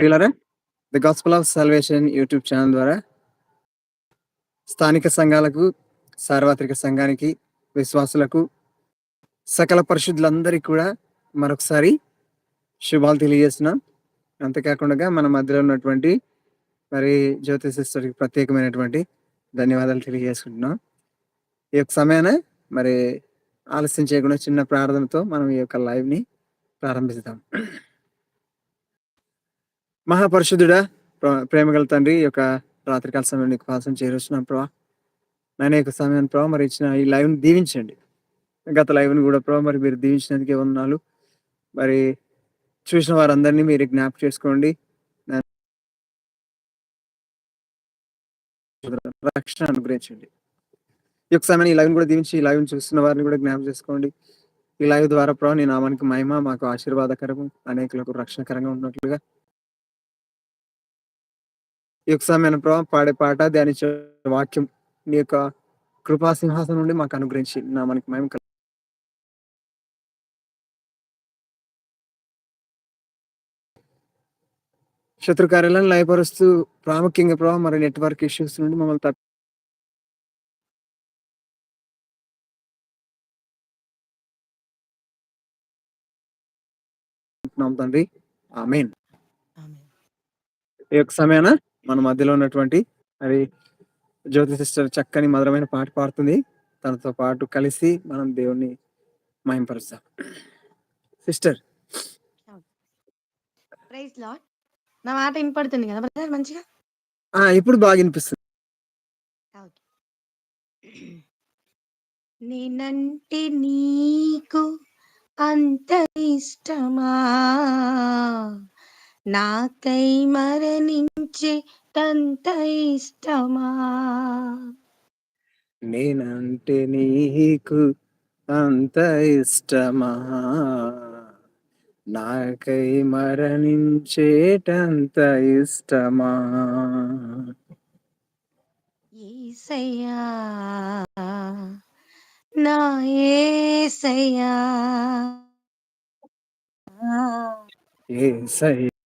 ప్రియులారా the gospel of salvation YouTube channel ద్వారా స్థానిక సంఘాలకు సార్వత్రిక సంఘానికి విశ్వాసులకు సకల పరిశుద్ధులందరికీ కూడా మరొకసారి శుభాలు తెలియజేస్తున్నాం. అంతేకాకుండా మన మధ్యలో ఉన్నటువంటి మరి జ్యోతి సిస్టర్కి ప్రత్యేకమైనటువంటి ధన్యవాదాలు తెలియజేసుకుంటున్నాం. ఈ యొక్క సమయాన మరి ఆలస్యం చేయకుండా చిన్న ప్రార్థనతో మనం ఈ యొక్క లైవ్ని ప్రారంభిస్తాం మహాపరిశుద్ధుడా ప్ర- ప్రేమగల తండ్రి ఈ యొక్క రాత్రికాల సమయం నీకు కోసం చేరుస్తున్నాం ప్రభా. నేను యొక్క సమయాన్ని ప్రభా మరి ఇచ్చిన ఈ లైవ్ని దీవించండి. గత లైవ్ని కూడా ప్రభా మరి మీరు దీవించినందుకే వందనాలు. మరి చూసిన వారందరినీ మీరు జ్ఞాపకం చేసుకోండి. రక్షణ అనుగ్రహించండి. ఈ యొక్క సమయాన్ని ఈ లైవ్ని కూడా దీవించి ఈ లైవ్ని చూస్తున్న వారిని కూడా జ్ఞాపకం చేసుకోండి. ఈ లైవ్ ద్వారా ప్రభా నీ నామానికి మహిమ మాకు ఆశీర్వాదకరము అనేకులకు రక్షణకరంగా ఉన్నట్లుగా యొక్క సమయాన్ని ప్రభావం పాడే పాట ధ్యానించే వాక్యం నీ యొక్క కృపా సింహాసనం నుండి మాకు అనుగ్రహించి నా మనకి మేము శత్రు కార్యాలను లయపరుస్తూ ప్రాముఖ్యంగా ప్రభావం మరి నెట్వర్క్ ఇష్యూస్ నుండి మమ్మల్ని తప్ప తండ్రి. ఆమేన్. ఈ యొక్క సమయాన? మన మధ్యలో ఉన్నటువంటి మరి జ్యోతి సిస్టర్ చక్కని మధురమైన పాట పాడుతుంది. తనతో పాటు కలిసి మనం దేవుణ్ణి మహింపరుస్తాం. సిస్టర్. ప్రైజ్ నా మాట వినపడుతుంది కదా బ్రదర్ మంచిగా? ఆ ఇప్పుడు బాగా వినిపిస్తుంది. నేనంటే నీకు అంత ఇష్టమా? నాకై మరణించే తంత ఇష్టమా? నేనంటే నీకు అంత ఇష్టమా? నాకై మరణించేటంత ఇష్టమా? ఏసయ్యా నా ఏసయ్యా. యేసయ్య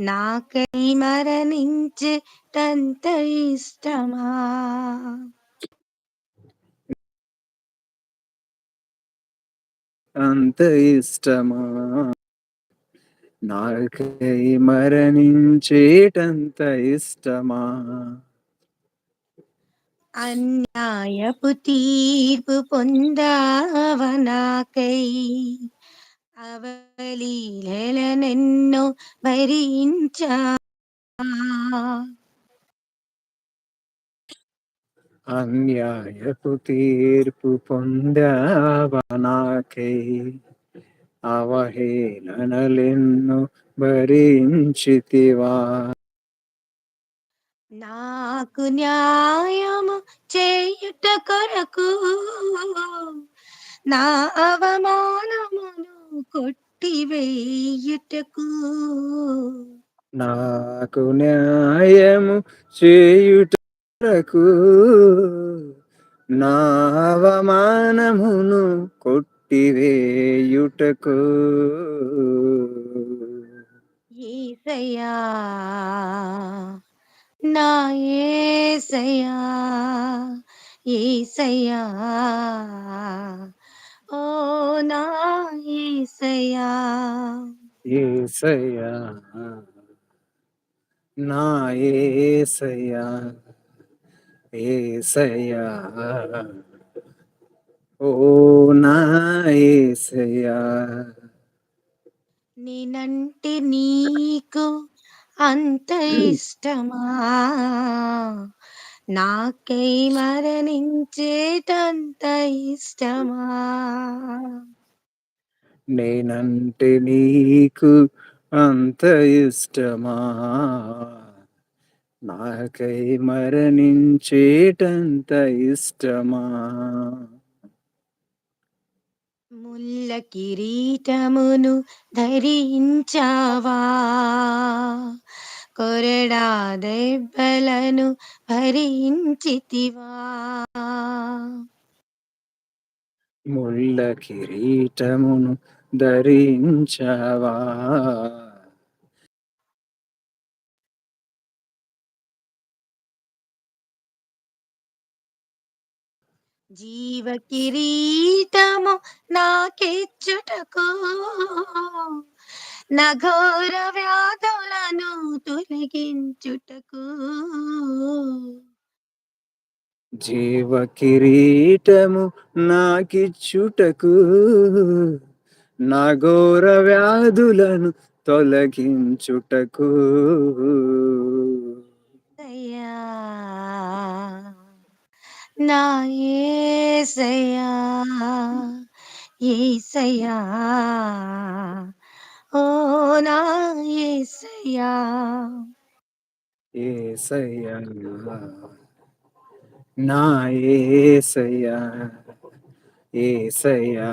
నాకై మరణించే తంత ఇష్టమా? అంత ఇష్టమా? నాకై మరణించేటంత ఇష్టమా? అన్యాయపు తీర్పు పొందావ నాకై అవలీలెన్నో భరించా అన్యాయపు తీర్పు పొందావా నాకై అవహేళనలెన్ను భరించితివా నాకు న్యాయము చేయుట కొరకు నా అవమానమును కొట్టివేయుటకు నాకు న్యాయము చేయుటకు. నా అవమానమును కొట్టివేయుటకు ఏసయ్యా నా ఏసయ్యా ఏసయ్యా. ఓ నా ఏసయ్యా. నా ఓ నా నేనంటే నీకు అంత ఇష్టమా? నాకై మరణించేటంత ఇష్టమా? నేనంటే నీకు అంత ఇష్టమా? నాకై మరణించేటంత ఇష్టమా? ముల్ల కిరీటమును ధరించావా? కొరడా దెబ్బలను భరించితివా? ముళ్ళ కిరీటమును ధరించవా జీవ కిరీటము నాకెచ్చుటకు నఘోర వ్యాధులను తొలగించుటకు? జీవ కిరీటము నాకిచ్చుటకు? నాగోర వ్యాధులను తొలగించుటకు. నా ఏసయ్యా ఏసయ్యా ఓ నా ఏసయ్యా. ఏసయ్యా నా ఏసయ్యా ఏసయ్యా.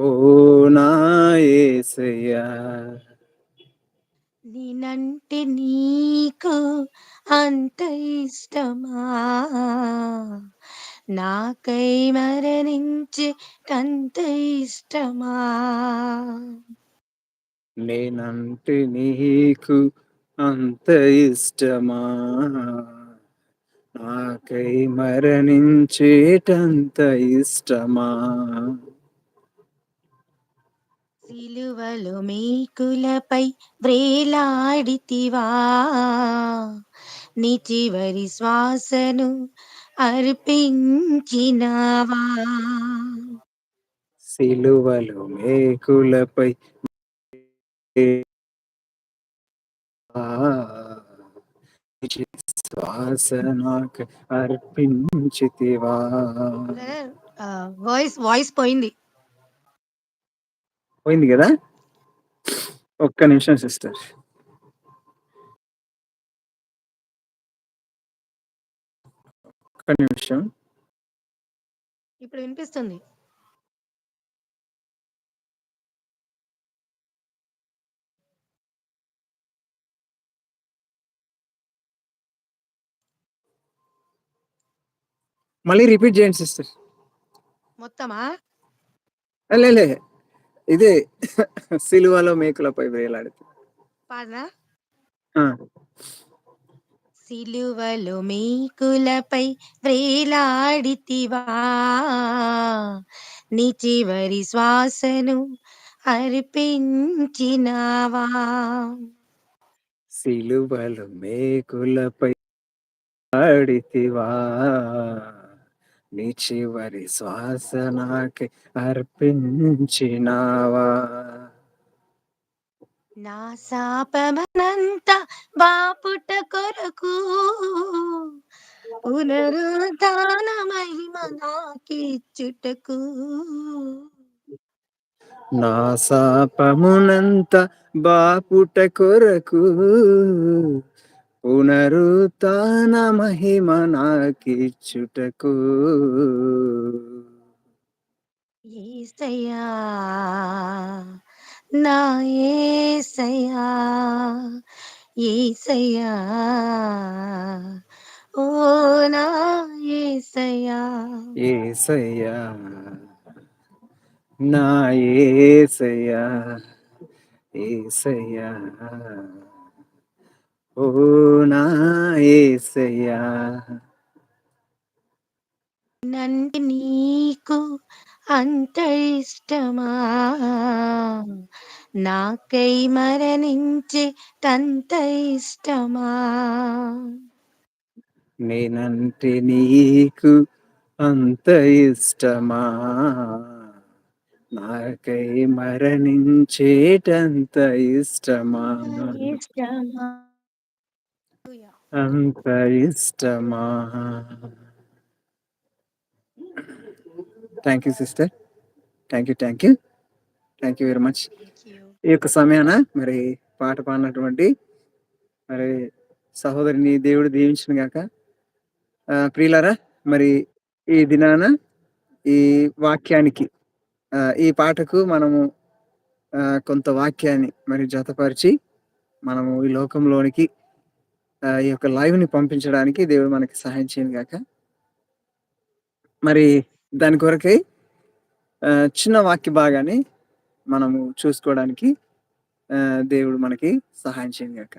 ఓ నేనంటే నీకు అంత ఇష్టమా? నాకై మరణించి అంత ఇష్టమా? నేనంటే నీకు అంత ఇష్టమా? నాకై మరణించేటంత ఇష్టమా? సిలువలు మేకులపై వ్రేలాడితివా. నీ చివరి శ్వాసను అర్పించినావా. సిలువలు మేకులపై ఆ, శ్వాస నాకు అర్పించితివా వాయిస్ వాయిస్ పోయింది. పోయింది కదా? ఒక్క నిమిషం సిస్టర్. ఒక్క నిమిషం. ఇప్పుడు వినిపిస్తుంది. మళ్ళీ రిపీట్ చేయండి సిస్టర్. మొత్తమా? లే. ఇదే సిలువలో మేకులపై వేలాడుతుంది సిలువలు మేకులపై వ్రేలాడితివా నీ చివరి శ్వాసను అర్పించినావా. సిలువలు మేకులపై ఆడితివా నీ చివరి శ్వాస నాకే అర్పించినావా? నా శాపమనంత బాపుట కొరకు పునరుద్ధాన మహిమ నాకిచ్చుటకు నా శాపమునంత బాపుట కొరకు పునరుత్న మహిమ నాకిచ్చుటకు. ఏసయ్యా నా ఏసయ్యా ఏసయ్యా ఓ నా ఏసయ్యా. ఏసయ్యా నా ఏసయ్యా ఏసయ్యా. ఓ నా ఏసయ్యా. నంటి నీకు అంత ఇష్టమా నాకై మరణించే తంత ఇష్టమా నేనంటే నీకు అంత ఇష్టమా నాకై మరణించేటంత ఇష్టమా ఇష్టమా అంత ఇష్టమా thank you sister thank you thank you thank you very much. ఈ యొక్క సమయాన మరి పాట పాడినటువంటి మరి సహోదరిని దేవుడు దీవించును గాక. ప్రియులారా మరి ఈ దినాన ఈ వాక్యానికి ఈ పాటకు మనము కొంత వాక్యాన్ని మరి జతపరిచి మనము ఈ లోకంలోనికి ఈ యొక్క లైవ్‌ని పంపించడానికి దేవుడు మనకి సహాయం చేయను గాక. మరి దాని కొరకై చిన్న వాక్య భాగాన్ని మనము చూసుకోవడానికి దేవుడు మనకి సహాయం చేయను గాక.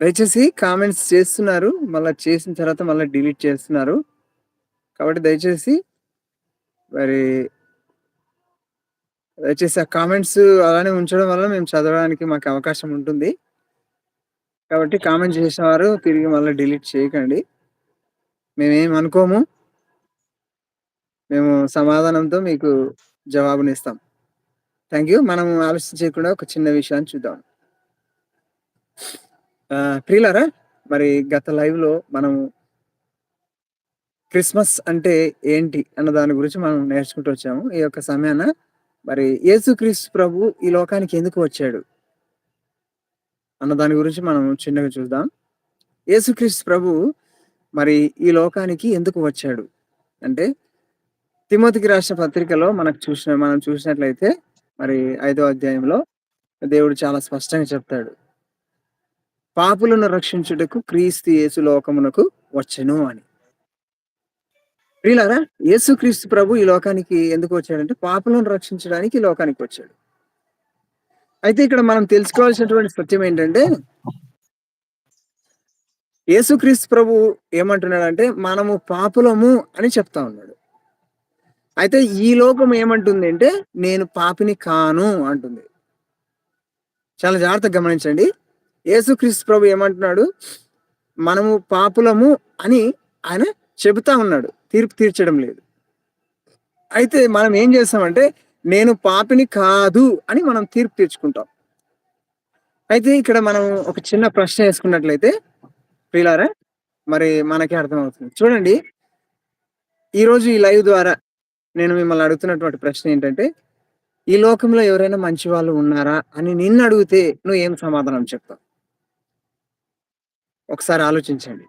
దయచేసి కామెంట్స్ చేస్తున్నారు. మళ్ళా చేసిన తర్వాత మళ్ళీ డిలీట్ చేస్తున్నారు. కాబట్టి దయచేసి మరి దయచేసి ఆ కామెంట్స్ అలానే ఉంచడం వల్ల మేము చదవడానికి మాకు అవకాశం ఉంటుంది. కాబట్టి కామెంట్ చేసేవారు తిరిగి మళ్ళీ డిలీట్ చేయకండి. మేమేం అనుకోము. మేము సమాధానంతో మీకు జవాబునిస్తాం. Thank you. మనం ఆలోచించకుండా ఒక చిన్న విషయాన్ని చూద్దాం. ఆహ్, ప్రియులారా మరి గత లైవ్‌లో మనము క్రిస్మస్ అంటే ఏంటి అన్న దాని గురించి మనం నేర్చుకుంటూ వచ్చాము. ఈ యొక్క సమయాన మరి యేసుక్రీస్తు ప్రభు ఈ లోకానికి ఎందుకు వచ్చాడు? అన్న దాని గురించి మనం చిన్నగా చూద్దాం. యేసుక్రీస్తు ప్రభు మరి ఈ లోకానికి ఎందుకు వచ్చాడు? అంటే తిమోతికి రాసిన పత్రికలో మనకు చూసిన మనం చూసినట్లయితే మరి ఐదో అధ్యాయంలో దేవుడు చాలా స్పష్టంగా చెప్తాడు. పాపులను రక్షించుటకు క్రీస్తు యేసు లోకమునకు వచ్చెను అని. ప్రియులారా యేసుక్రీస్తు ప్రభు ఈ లోకానికి ఎందుకు వచ్చాడంటే పాపులను రక్షించడానికి ఈ లోకానికి వచ్చాడు. అయితే ఇక్కడ మనం తెలుసుకోవాల్సినటువంటి సత్యం ఏంటంటే యేసుక్రీస్తు ప్రభు ఏమంటున్నాడంటే మనము పాపులము అని చెప్తా ఉన్నాడు. అయితే ఈ లోకం ఏమంటుంది అంటే నేను పాపిని కాను అంటుంది. చాలా జాగ్రత్తగా గమనించండి. యేసుక్రీస్తు ప్రభు ఏమంటున్నాడు? మనము పాపులము అని ఆయన చెబుతా ఉన్నాడు. తీర్పు తీర్చడం లేదు. అయితే మనం ఏం చేస్తామంటే నేను పాపిని కాదు అని మనం తీర్పు తీర్చుకుంటాం. అయితే ఇక్కడ మనం ఒక చిన్న ప్రశ్న వేసుకున్నట్లయితే ప్రియులారా మరి మనకే అర్థమవుతుంది. చూడండి ఈరోజు ఈ లైవ్ ద్వారా నేను మిమ్మల్ని అడుగుతున్నటువంటి ప్రశ్న ఏంటంటే ఈ లోకంలో ఎవరైనా మంచి వాళ్ళు ఉన్నారా? అని నిన్ను అడిగితే నువ్వు ఏం సమాధానం చెప్తావు? ఒకసారి ఆలోచించండి.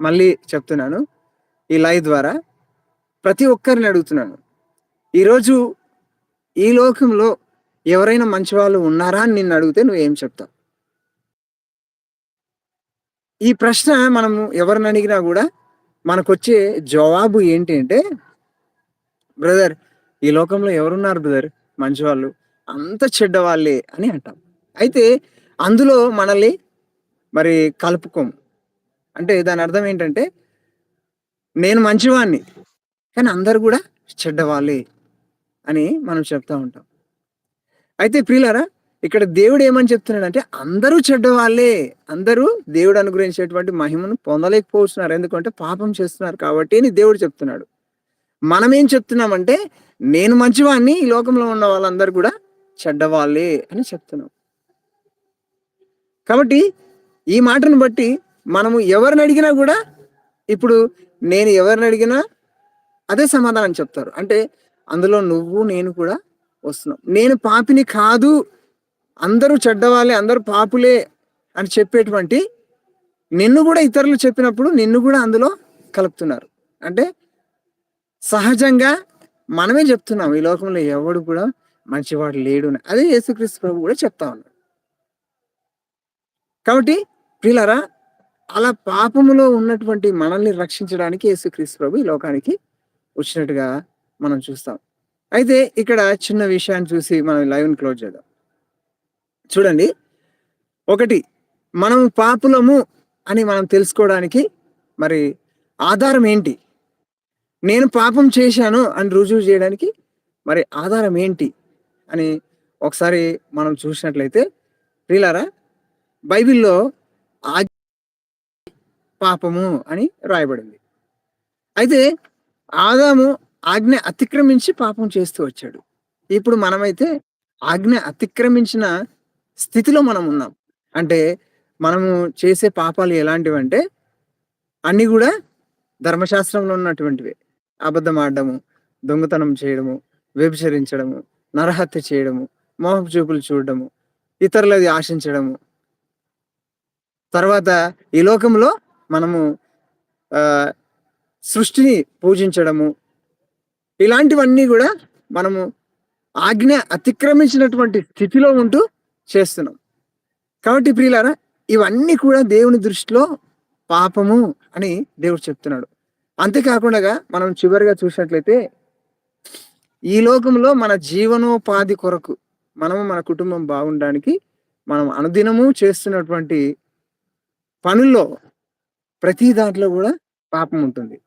మళ్ళీ చెప్తున్నాను. ఈ లైవ్ ద్వారా ప్రతి ఒక్కరిని అడుగుతున్నాను. ఈరోజు ఈ లోకంలో ఎవరైనా మంచి వాళ్ళు ఉన్నారా? అని నిన్ను అడిగితే నువ్వేం చెప్తావు? ఈ ప్రశ్న మనము ఎవరిని అడిగినా కూడా మనకొచ్చే జవాబు ఏంటి అంటే బ్రదర్ ఈ లోకంలో ఎవరున్నారు బ్రదర్ మంచివాళ్ళు? అంత చెడ్డవాళ్ళే అని అంటాం. అయితే అందులో మనల్ని మరి కలుపుకోము. అంటే దాని అర్థం ఏంటంటే నేను మంచివాణ్ణి కానీ అందరూ కూడా చెడ్డవాళ్ళే అని మనం చెప్తా ఉంటాం. అయితే ప్రియులారా ఇక్కడ దేవుడు ఏమని చెప్తున్నాడంటే అందరూ చెడ్డవాళ్ళే. అందరూ దేవుడు అనుగ్రహించేటువంటి మహిమను పొందలేకపోతున్నారు. ఎందుకంటే పాపం చేస్తున్నారు కాబట్టి అని దేవుడు చెప్తున్నాడు. మనమేం చెప్తున్నామంటే నేను మంచివాడిని. ఈ లోకంలో ఉన్న వాళ్ళందరూ కూడా చెడ్డవాళ్ళే అని చెప్తున్నాం. కాబట్టి ఈ మాటను బట్టి మనము ఎవరిని అడిగినా కూడా ఇప్పుడు నేను ఎవరిని అడిగినా అదే సమాధానం చెప్తారు. అంటే అందులో నువ్వు నేను కూడా వస్తున్నాం. నేను పాపిని కాదు. అందరూ చెడ్డవాళ్ళే. అందరూ పాపులే అని చెప్పేటువంటి నిన్ను కూడా ఇతరులు చెప్పినప్పుడు నిన్ను కూడా అందులో కలుపుతున్నారు. అంటే సహజంగా మనమే చెప్తున్నాం. ఈ లోకంలో ఎవడు కూడా మంచివాడు లేడు అదే యేసుక్రీస్తు ప్రభు కూడా చెప్తా ఉన్నాడు. కాబట్టి పిల్లరా అలా పాపములో ఉన్నటువంటి మనల్ని రక్షించడానికి యేసుక్రీస్తు ప్రభు ఈ లోకానికి వచ్చినట్టుగా మనం చూస్తాం. అయితే ఇక్కడ చిన్న విషయాన్ని చూసి మనం లైవ్‌ని క్లోజ్ చేద్దాం. చూడండి. ఒకటి మనం పాపులము అని మనం తెలుసుకోవడానికి మరి ఆధారం ఏంటి? నేను పాపం చేశాను అని రుజువు చేయడానికి మరి ఆధారం ఏంటి? అని ఒకసారి మనం చూసినట్లయితే ప్రియులారా బైబిల్‌లో ఆ పాపము అని రాయబడింది. అయితే ఆదాము ఆజ్ఞ అతిక్రమించి పాపం చేస్తూ వచ్చాడు. ఇప్పుడు మనమైతే ఆజ్ఞ అతిక్రమించిన స్థితిలో మనం ఉన్నాం. అంటే మనము చేసే పాపాలు ఎలాంటివంటే అన్నీ కూడా ధర్మశాస్త్రంలో ఉన్నటువంటివే. అబద్ధం ఆడడము, దొంగతనం చేయడము, వ్యభిచరించడము, నరహత్య చేయడము, మోహపు చూపులు చూడడము, ఇతరులది ఆశించడము తర్వాత ఈ లోకంలో మనము సృష్టిని పూజించడము. ఇలాంటివన్నీ కూడా మనము ఆజ్ఞ అతిక్రమించినటువంటి స్థితిలో ఉంటూ చేస్తున్నాం. కాబట్టి ప్రియులారా ఇవన్నీ కూడా దేవుని దృష్టిలో పాపము అని దేవుడు చెప్తున్నాడు. అంతేకాకుండా మనం చివరిగా చూసినట్లయితే ఈ లోకంలో మన జీవనోపాధి కొరకు మనము మన కుటుంబం బాగుండడానికి మనం అనుదినము చేస్తున్నటువంటి పనుల్లో ప్రతి దాంట్లో కూడా పాపం ఉంటుంది.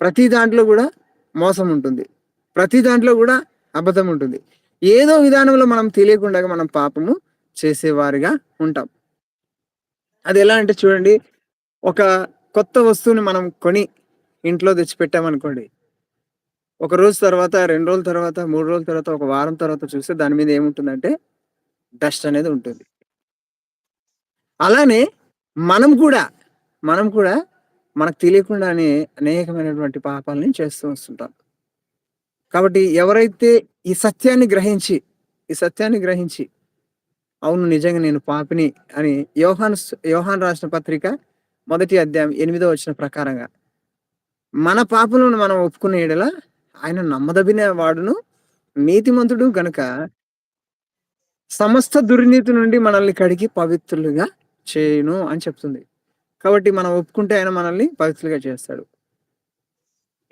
ప్రతి దాంట్లో కూడా మోసం ఉంటుంది. ప్రతి దాంట్లో కూడా అబద్ధం ఉంటుంది. ఏదో విధానంలో మనం తెలియకుండా మనం పాపము చేసేవారిగా ఉంటాం. అది ఎలా అంటే చూడండి ఒక కొత్త వస్తువుని మనం కొని ఇంట్లో తెచ్చి పెట్టామనుకోండి ఒక రోజు తర్వాత రెండు రోజుల తర్వాత మూడు రోజుల తర్వాత ఒక వారం తర్వాత చూస్తే దాని మీద ఏముంటుందంటే డస్ట్ అనేది ఉంటుంది. అలానే మనం కూడా మనం కూడా మనకు తెలియకుండానే అనేకమైనటువంటి పాపాలని చేస్తూ వస్తుంటాం. కాబట్టి ఎవరైతే ఈ సత్యాన్ని గ్రహించి ఈ సత్యాన్ని గ్రహించి అవును నిజంగా నేను పాపిని అని యోహాన్ యోహాన్ రాసిన పత్రిక మొదటి అధ్యాయం ఎనిమిదో వచ్చిన ప్రకారంగా మన పాపలను మనం ఒప్పుకునే ఎడల ఆయన నమ్మదగిన వాడును నీతిమంతుడు గనుక సమస్త దుర్నీతి నుండి మనల్ని కడిగి పవిత్రులుగా చేయను అని చెప్తుంది. కాబట్టి మనం ఒప్పుకుంటే ఆయన మనల్ని పవిత్రులుగా చేస్తాడు.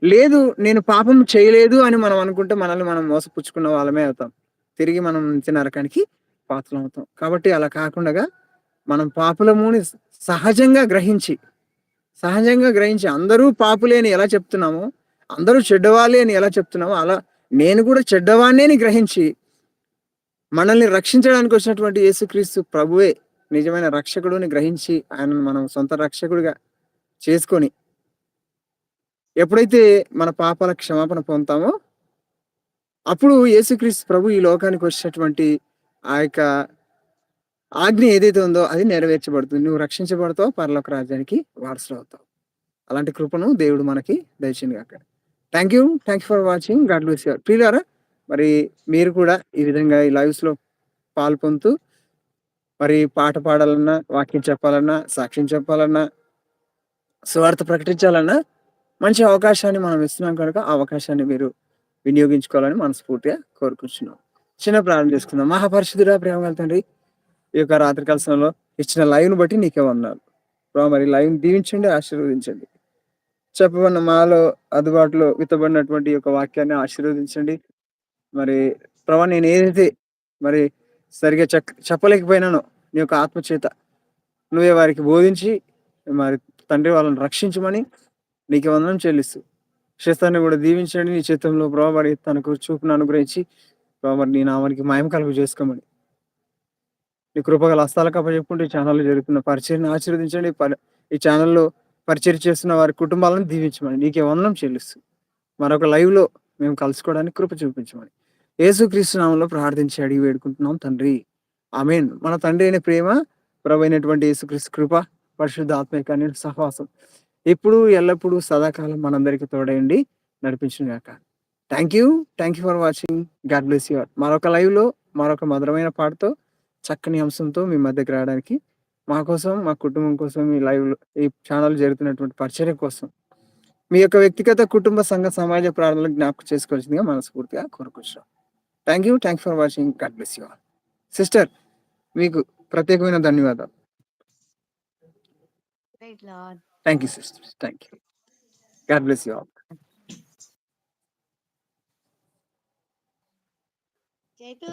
లేదు నేను పాపం చేయలేదు అని మనం అనుకుంటే మనల్ని మనం మోసపుచ్చుకున్న వాళ్ళమే అవుతాం. తిరిగి మనం నిత్య నరకానికి పాత్రలు అవుతాం. కాబట్టి అలా కాకుండా మనం పాపులముని సహజంగా గ్రహించి సహజంగా గ్రహించి అందరూ పాపులే అని ఎలా చెప్తున్నామో అందరూ చెడ్డవాళ్ళే అని ఎలా చెప్తున్నామో అలా నేను కూడా చెడ్డవాణ్ణే అని గ్రహించి మనల్ని రక్షించడానికి వచ్చినటువంటి యేసుక్రీస్తు ప్రభువే నిజమైన రక్షకుడుని గ్రహించి ఆయనను మనం సొంత రక్షకుడిగా చేసుకొని ఎప్పుడైతే మన పాపాల క్షమాపణ పొందుతామో అప్పుడు యేసుక్రీస్తు ప్రభు ఈ లోకానికి వచ్చేటటువంటి ఆ యొక్క ఆజ్ఞ ఏదైతే ఉందో అది నెరవేర్చబడుతుంది. నువ్వు రక్షించబడతావు పరలోక రాజ్యానికి వారసులు అవుతావు. అలాంటి కృపను దేవుడు మనకి దయచింది కాక thank you thank you for watching God loves your ప్రియులారా మరి మీరు కూడా ఈ విధంగా ఈ లైవ్స్లో పాల్పొందుతూ మరి పాట పాడాలన్నా వాక్యం చెప్పాలన్నా సాక్ష్యం చెప్పాలన్నా స్వార్థ ప్రకటించాలన్నా మంచి అవకాశాన్ని మనం ఇస్తున్నాం కనుక ఆ అవకాశాన్ని మీరు వినియోగించుకోవాలని మనస్ఫూర్తిగా కోరుకుంటున్నాం. చిన్న ప్రారంభం చేసుకుందాం. మహాపరిశుద్ధుడా ప్రేమ గల తండ్రి ఈ యొక్క రాత్రి కలసంలో ఇచ్చిన లైవ్ను బట్టి నీకే వందాలు ప్రభావ మరి లైవ్ని దీవించండి ఆశీర్వదించండి. చెప్పబడిన మాలో అందుబాటులో విత్తబడినటువంటి ఈ యొక్క వాక్యాన్ని ఆశీర్వదించండి. మరి ప్రభా నేను ఏదైతే మరి సరిగా చెక్ చెప్పలేకపోయినాను నీ యొక్క ఆత్మచేత. నువ్వే వారికి బోధించి మరి తండ్రి వాళ్ళని రక్షించమని నీకు వందనం చెల్లిస్తూ. శిస్తాన్ని కూడా దీవించండి. నీ చిత్తంలో ప్రభావడి తనకు చూపును అనుగ్రహించి ప్రభావ నీ నామానికి మాయం కలుగు చేసుకోమని. నీ కృపగల కప్ప చెప్పుకుంటూ ఈ ఛానల్లో జరుగుతున్న పరిచయను ఆశీర్వదించండి. ఈ ఛానల్లో పరిచయం చేస్తున్న వారి కుటుంబాలను దీవించమని నీకే వందనం చెల్లిస్తూ. మరొక లైవ్లో లో మేము కలుసుకోవడానికి కృప చూపించమని. యేసుక్రీస్తు నామంలో ప్రార్థించి అడిగి వేడుకుంటున్నాం తండ్రి. ఆమెన్. మన తండ్రి అయిన ప్రేమ ప్రభైనటువంటి యేసుక్రీస్తు కృప పరిశుద్ధ ఆత్మీయ సహవాసం. ఇప్పుడు ఎల్లప్పుడూ సదాకాలం మనందరికీ తోడయండి. నడిపించిన గాక thank you thank you for watching God bless your మరొక లైవ్లో మరొక మధురమైన పాటతో చక్కని అంశంతో మీ మధ్యకి రావడానికి మా కోసం మా కుటుంబం కోసం ఈ లైవ్ ఈ ఛానల్ జరుగుతున్నటువంటి పరిచర్య కోసం మీ యొక్క వ్యక్తిగత కుటుంబ సంఘ సమాజ ప్రార్థనలు జ్ఞాపకం చేసుకోవాల్సిందిగా మనస్ఫూర్తిగా కోరుకుంటున్నాం. Thank you thank for watching God bless you sister మీకు ప్రత్యేకమైన ధన్యవాదాలు. Praise Lord. Thank you sister thank you God bless you Chaitu